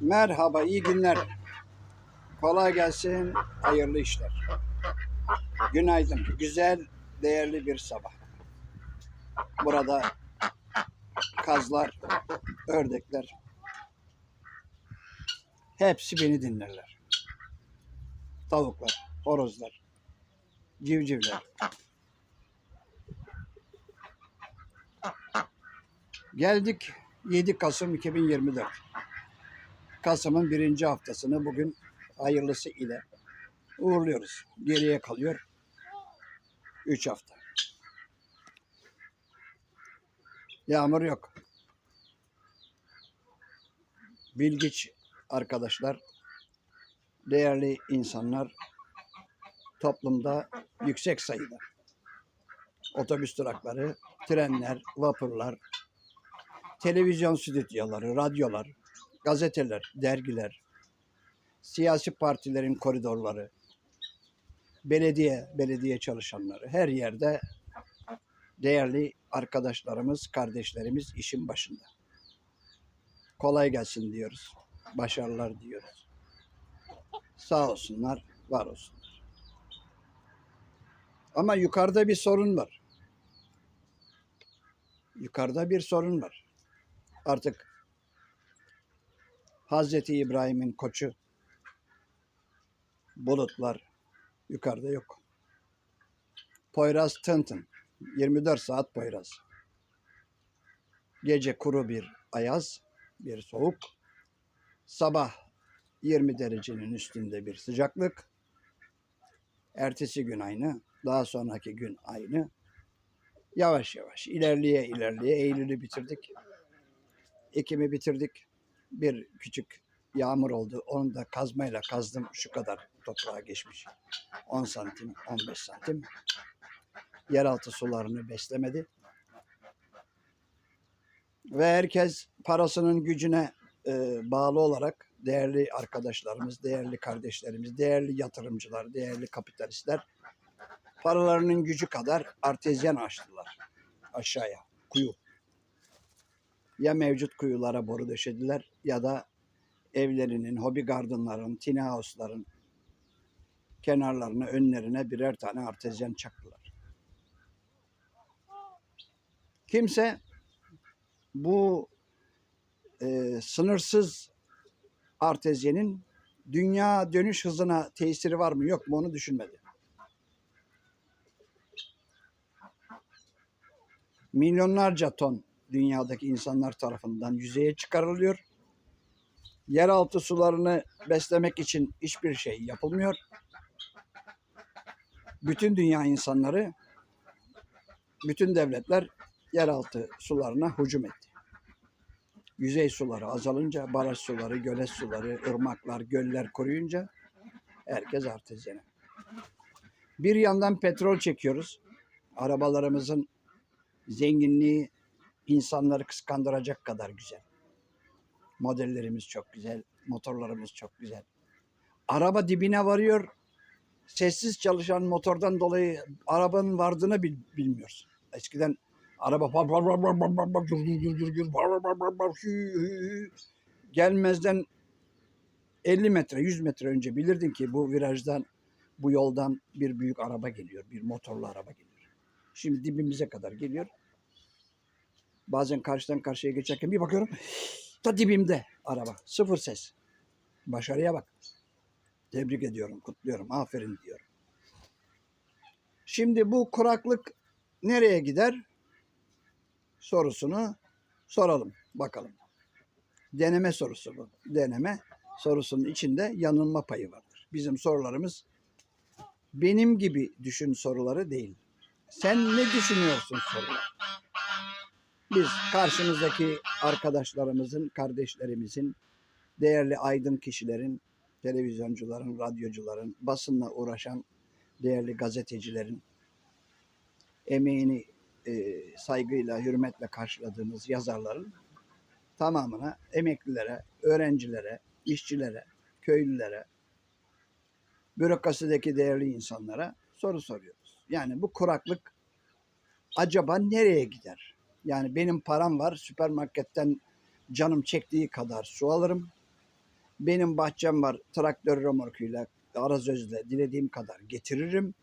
Merhaba, iyi günler. Kolay gelsin, hayırlı işler. Günaydın, güzel, değerli bir sabah. Burada kazlar, ördekler, hepsi beni dinlerler. Tavuklar, horozlar, civcivler. Geldik 7 Kasım 2024. Kasım'ın birinci haftasını bugün hayırlısı ile uğurluyoruz. Geriye kalıyor 3 hafta. Yağmur yok. Bilgiç arkadaşlar, değerli insanlar toplumda yüksek sayıda. Otobüs durakları, trenler, vapurlar, televizyon stüdyoları, radyolar, gazeteler, dergiler, siyasi partilerin koridorları, belediye, belediye çalışanları her yerde değerli arkadaşlarımız, kardeşlerimiz işin başında. Kolay gelsin diyoruz. Başarılar diyoruz. Sağ olsunlar, var olsunlar. Ama yukarıda bir sorun var. Yukarıda bir sorun var. Artık Hazreti İbrahim'in koçu bulutlar yukarıda yok. Poyraz tıntın. 24 saat Poyraz. Gece kuru bir ayaz, bir soğuk. Sabah 20 derecenin üstünde bir sıcaklık. Ertesi gün aynı, daha sonraki gün aynı. Yavaş yavaş ilerleye ilerleye Eylül'ü bitirdik. Ekim'i bitirdik. Bir küçük yağmur oldu. Onu da kazmayla kazdım. Şu kadar toprağa geçmiş. 10 santim, 15 santim. Yeraltı sularını beslemedi. Ve herkes parasının gücüne e, bağlı olarak değerli arkadaşlarımız, değerli kardeşlerimiz, değerli yatırımcılar, değerli kapitalistler paralarının gücü kadar artezyen açtılar aşağıya, kuyu. Ya mevcut kuyulara boru döşediler ya da evlerinin, hobi gardenların, tiny house'ların kenarlarına, önlerine birer tane artezyen çaktılar. Kimse bu e, sınırsız artezyenin dünya dönüş hızına tesiri var mı yok mu onu düşünmedi. Milyonlarca ton dünyadaki insanlar tarafından yüzeye çıkarılıyor. Yeraltı sularını beslemek için hiçbir şey yapılmıyor. Bütün dünya insanları, bütün devletler yeraltı sularına hücum etti. Yüzey suları azalınca, baraj suları, gölet suları, ırmaklar, göller kuruyunca herkes artezyene. Bir yandan petrol çekiyoruz. Arabalarımızın zenginliği insanları kıskandıracak kadar güzel. Modellerimiz çok güzel, motorlarımız çok güzel. Araba dibine varıyor. Sessiz çalışan motordan dolayı arabanın vardığını bil, bilmiyorsun. Eskiden araba gelmezden 50 metre 100 metre önce bilirdin ki bu virajdan bu yoldan bir büyük araba geliyor. Bir motorlu araba geliyor. Şimdi dibimize kadar geliyor. Bazen karşıdan karşıya geçerken bir bakıyorum da dibimde araba. Sıfır ses. Başarıya bak. Tebrik ediyorum, kutluyorum, aferin diyorum. Şimdi bu kuraklık nereye gider? Sorusunu soralım, bakalım. Deneme sorusu bu. Deneme sorusunun içinde yanılma payı vardır. Bizim sorularımız benim gibi düşün soruları değil. Sen ne düşünüyorsun sorular? Biz karşımızdaki arkadaşlarımızın, kardeşlerimizin, değerli aydın kişilerin, televizyoncuların, radyocuların, basınla uğraşan değerli gazetecilerin emeğini e, saygıyla, hürmetle karşıladığımız yazarların tamamına emeklilere, öğrencilere, işçilere, köylülere, bürokrasideki değerli insanlara soru soruyoruz. Yani bu kuraklık acaba nereye gider? Yani benim param var süpermarketten canım çektiği kadar su alırım. Benim bahçem var traktör remorkuyla, arazözle dilediğim kadar getiririm.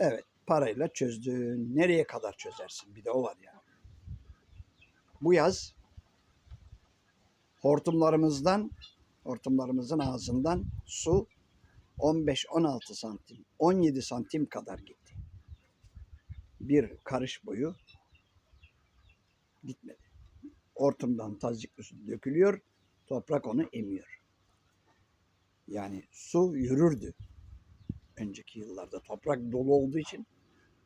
Evet parayla çözdün. Nereye kadar çözersin? Bir de o var yani. Bu yaz hortumlarımızdan, hortumlarımızın ağzından su 15-16 santim, 17 santim kadar gitti. Bir karış boyu gitmedi. Hortumdan tazikli su dökülüyor, toprak onu emiyor. Yani su yürürdü. Önceki yıllarda toprak dolu olduğu için,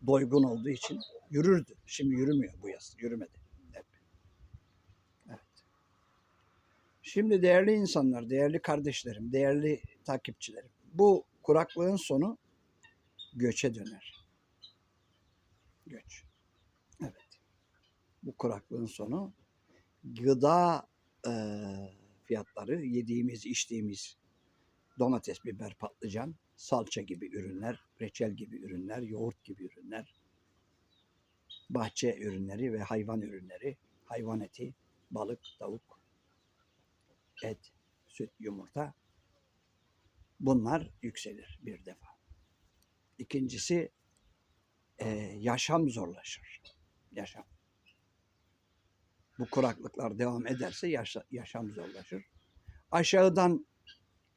doygun olduğu için yürürdü. Şimdi yürümüyor bu yaz, yürümedi. Evet. Şimdi değerli insanlar, değerli kardeşlerim, değerli takipçilerim. Bu kuraklığın sonu göçe döner. Göç. Bu kuraklığın sonu gıda e, fiyatları, yediğimiz, içtiğimiz domates, biber, patlıcan, salça gibi ürünler, reçel gibi ürünler, yoğurt gibi ürünler, bahçe ürünleri ve hayvan ürünleri, hayvan eti, balık, tavuk, et, süt, yumurta bunlar yükselir bir defa. İkincisi e, yaşam zorlaşır. Yaşam. Bu kuraklıklar devam ederse yaşa- yaşam zorlaşır. Aşağıdan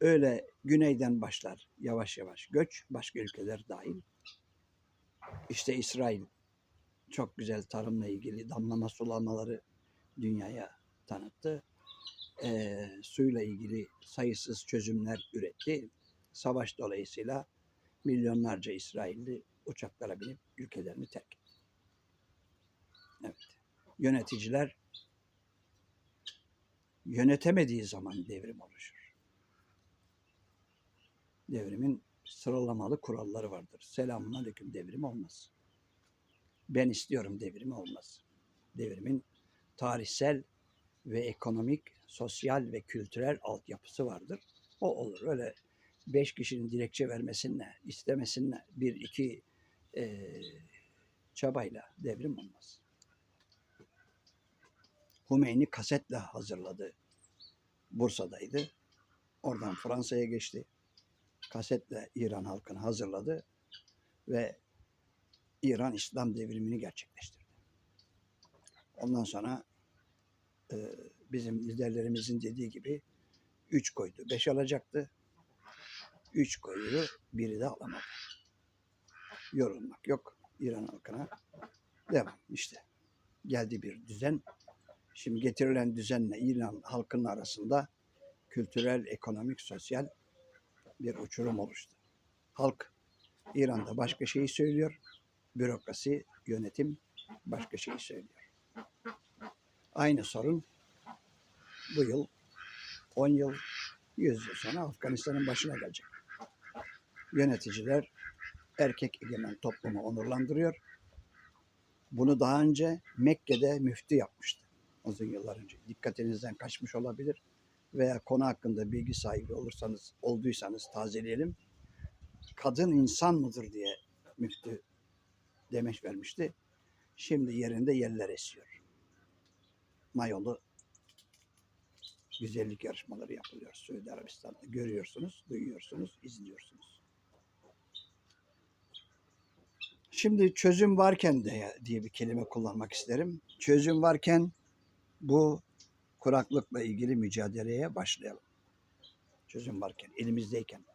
öyle güneyden başlar yavaş yavaş göç başka ülkeler dahil. İşte İsrail çok güzel tarımla ilgili damlama sulamaları dünyaya tanıttı. Ee, suyla ilgili sayısız çözümler üretti. Savaş dolayısıyla milyonlarca İsrailli uçaklara binip ülkelerini terk etti. Evet. Yöneticiler yönetemediği zaman devrim oluşur. Devrimin sıralamalı kuralları vardır. Selamun aleyküm devrim olmaz. Ben istiyorum devrimi olmaz. Devrimin tarihsel ve ekonomik, sosyal ve kültürel altyapısı vardır. O olur. Öyle beş kişinin dilekçe vermesinle, istemesinle bir iki eee, çabayla devrim olmaz. Hümeyni kasetle hazırladı. Bursa'daydı. Oradan Fransa'ya geçti. Kasetle İran halkını hazırladı ve İran İslam devrimini gerçekleştirdi. Ondan sonra e, bizim liderlerimizin dediği gibi üç koydu. Beş alacaktı. Üç koydu. Biri de alamadı. Yorulmak yok. İran halkına devam işte. Geldi bir düzen. Şimdi getirilen düzenle İran halkının arasında kültürel, ekonomik, sosyal bir uçurum oluştu. Halk İran'da başka şeyi söylüyor. Bürokrasi, yönetim başka şeyi söylüyor. Aynı sorun bu yıl 10 yıl, 100 yıl sonra Afganistan'ın başına gelecek. Yöneticiler erkek egemen toplumu onurlandırıyor. Bunu daha önce Mekke'de müftü yapmıştı. Uzun yıllar önce. Dikkatinizden kaçmış olabilir. Veya konu hakkında bilgi sahibi olursanız, olduysanız tazeleyelim. Kadın insan mıdır diye müftü demeç vermişti. Şimdi yerinde yerler esiyor. Mayolu güzellik yarışmaları yapılıyor Suudi Arabistan'da. Görüyorsunuz, duyuyorsunuz, izliyorsunuz. Şimdi çözüm varken de diye bir kelime kullanmak isterim. Çözüm varken bu kuraklıkla ilgili mücadeleye başlayalım. Çözüm varken, elimizdeyken.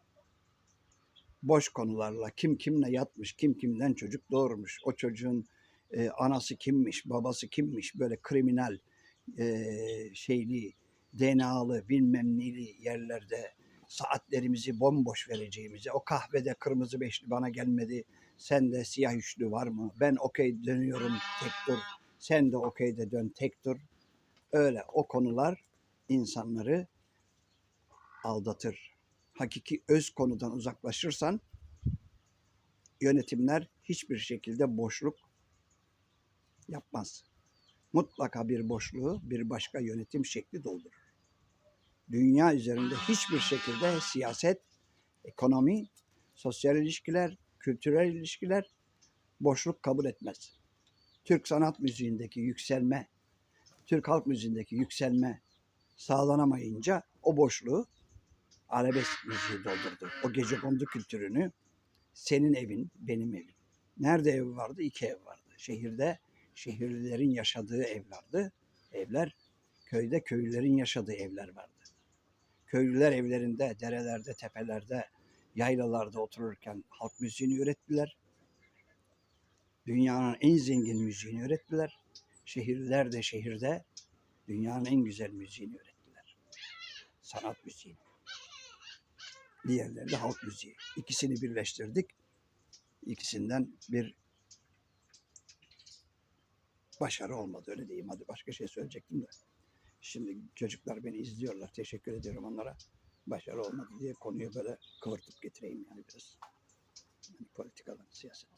Boş konularla kim kimle yatmış, kim kimden çocuk doğurmuş, o çocuğun e, anası kimmiş, babası kimmiş, böyle kriminal e, şeyli, DNA'lı bilmem neli yerlerde saatlerimizi bomboş vereceğimize, o kahvede kırmızı beşli bana gelmedi, sen de siyah üçlü var mı? Ben okey dönüyorum tek dur, sen de okeyde dön tek dur. Öyle o konular insanları aldatır. Hakiki öz konudan uzaklaşırsan yönetimler hiçbir şekilde boşluk yapmaz. Mutlaka bir boşluğu bir başka yönetim şekli doldurur. Dünya üzerinde hiçbir şekilde siyaset, ekonomi, sosyal ilişkiler, kültürel ilişkiler boşluk kabul etmez. Türk sanat müziğindeki yükselme, Türk halk müziğindeki yükselme sağlanamayınca O boşluğu arabesk müziği doldurdu. O gecekondu kültürünü senin evin, benim evim. Nerede ev vardı? İki ev vardı. Şehirde şehirlilerin yaşadığı evlerdi. Evler, köyde köylülerin yaşadığı evler vardı. Köylüler evlerinde, derelerde, tepelerde, yaylalarda otururken halk müziğini ürettiler. Dünyanın en zengin müziğini ürettiler. Şehirliler de şehirde dünyanın en güzel müziğini ürettiler. Sanat müziğini. Diğerleri de halk müziği. İkisini birleştirdik. İkisinden bir başarı olmadı öyle diyeyim. Hadi başka şey söyleyecektim de. Şimdi çocuklar beni izliyorlar. Teşekkür ediyorum onlara. Başarı olmadı diye konuyu böyle kıvırtıp getireyim yani biraz. Yani politikadan, siyaset.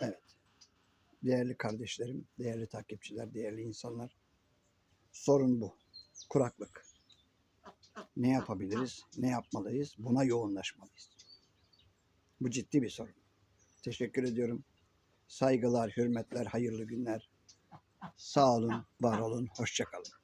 Evet. Değerli kardeşlerim, değerli takipçiler, değerli insanlar. Sorun bu. Kuraklık. Ne yapabiliriz? Ne yapmalıyız? Buna yoğunlaşmalıyız. Bu ciddi bir sorun. Teşekkür ediyorum. Saygılar, hürmetler, hayırlı günler. Sağ olun, var olun, hoşça kalın.